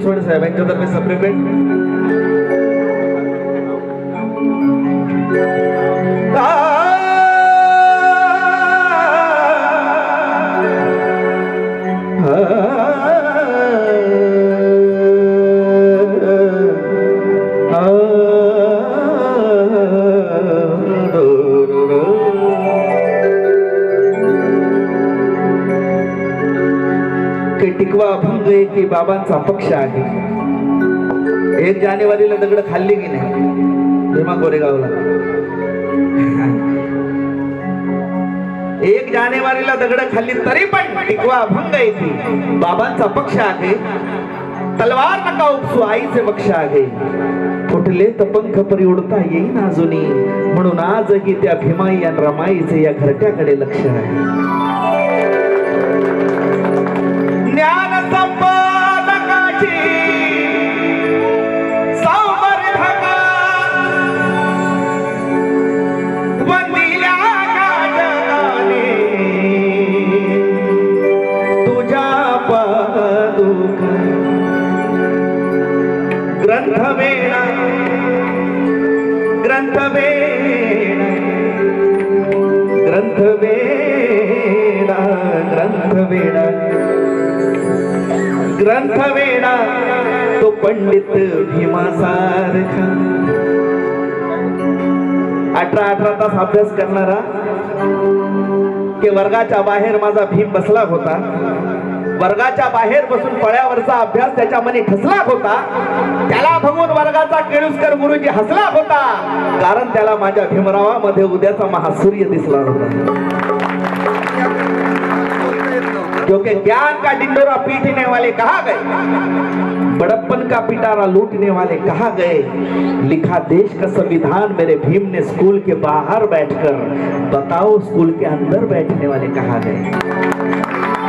बनसोडे साहेब यांच्यातर्फे Ah टिकवा अभंग आहे की बाबांचा पक्ष आहे. एक जानेवारीला दगड खाल्ली की नाही? भीमा गोरेगावला एक जानेवारीला दगड खाल्ली तरी पण टिकवा अभंग आहे बाबांचा पक्ष आहे. तलवार नका उपसू आईचे पक्ष आहे. फुटले तर पंख परी उडता येईन अजूनही. म्हणून आजही त्या भीमाई आणि रमाईचे या घरट्याकडे लक्ष आहे. ग्रंथवेणा। ग्रंथवेणा। ग्रंथवेणा ग्रंथवेणा। ग्रंथवेणा तो पंडित भीमासारखा। अठरा अठरा तास अभ्यास करणारा की वर्गाच्या बाहेर माझा भीम बसला होता. वर्गाच्या बाहेर बसून पळ्यावरचा अभ्यास त्याच्या मनी ठसला होता. त्याला बघून वर्गाचा केळुसकर गुरुजी हसला होता. कारण त्याला माझ्या भीमरावामध्ये उद्याचा महासूर्य दिसला होता क्योंकि ज्ञान का डिंडोरा पीटने वाले कहा गए? बड़प्पन का पिटारा लूटने वाले कहा गए? लिखा देश का संविधान मेरे भीम ने स्कूल के बाहर बैठकर बताओ स्कूल के अंदर बैठने वाले कहा गए?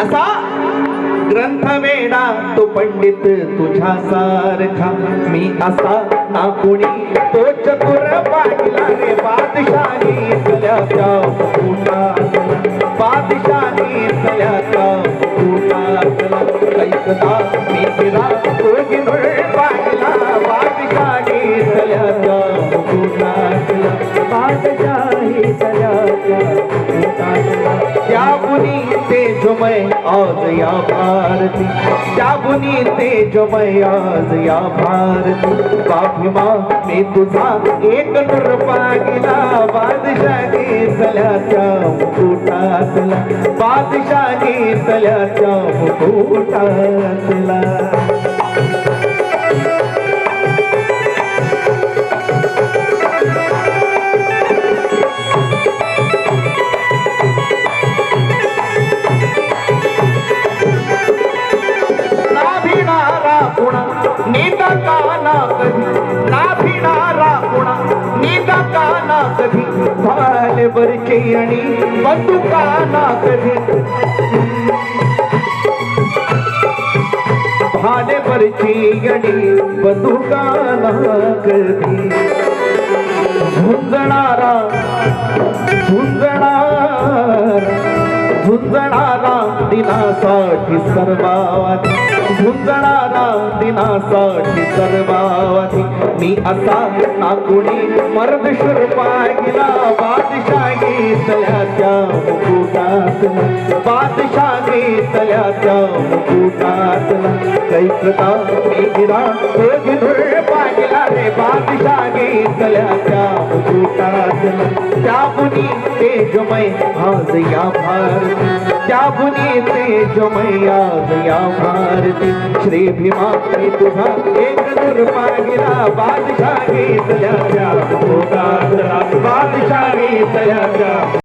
असा ग्रंथ वेडा तो पंडित तुझ्या सारखा. मी असा ना कोणी तो चतुर पाहिला रे बादशाही सल्याच्या कुठा बादशाही सल्याच्या कुठा ऐकता तेजमय आज या भारती त्या तेजमय ते आज या भारती? बाभिमा मी तुझा एक नूर पागिला बादशाही सल्याच्या मुकुटातला बादशाही सल्याच्या मुकुटातला नीता काना कधी भाले बरके आणि बंदुकाना कधी. भाले बरके आणि बंदुकाना कधी. झुंजणारा झुंजणारा झुंजणारा दिनासाठी सर्वात झुंजणारा दिनासाठी सर्वात मी असा ना कोणी मर्दशुर पाहिला. बादशाही तल्याच्या मुकुटात. बादशाही तल्याच्या मुकुटात. कैकता मी गिरा तो गिधुर पाहिला रे. बादशाही तल्याच्या मुकुटातला त्या मुनी ते आज या भारती. त्या मुनी ते आज या भारती. श्री भीमा मी तुझा एक दूर बादशाही तयाच्या मुकुटातला बादशाही तयाच्या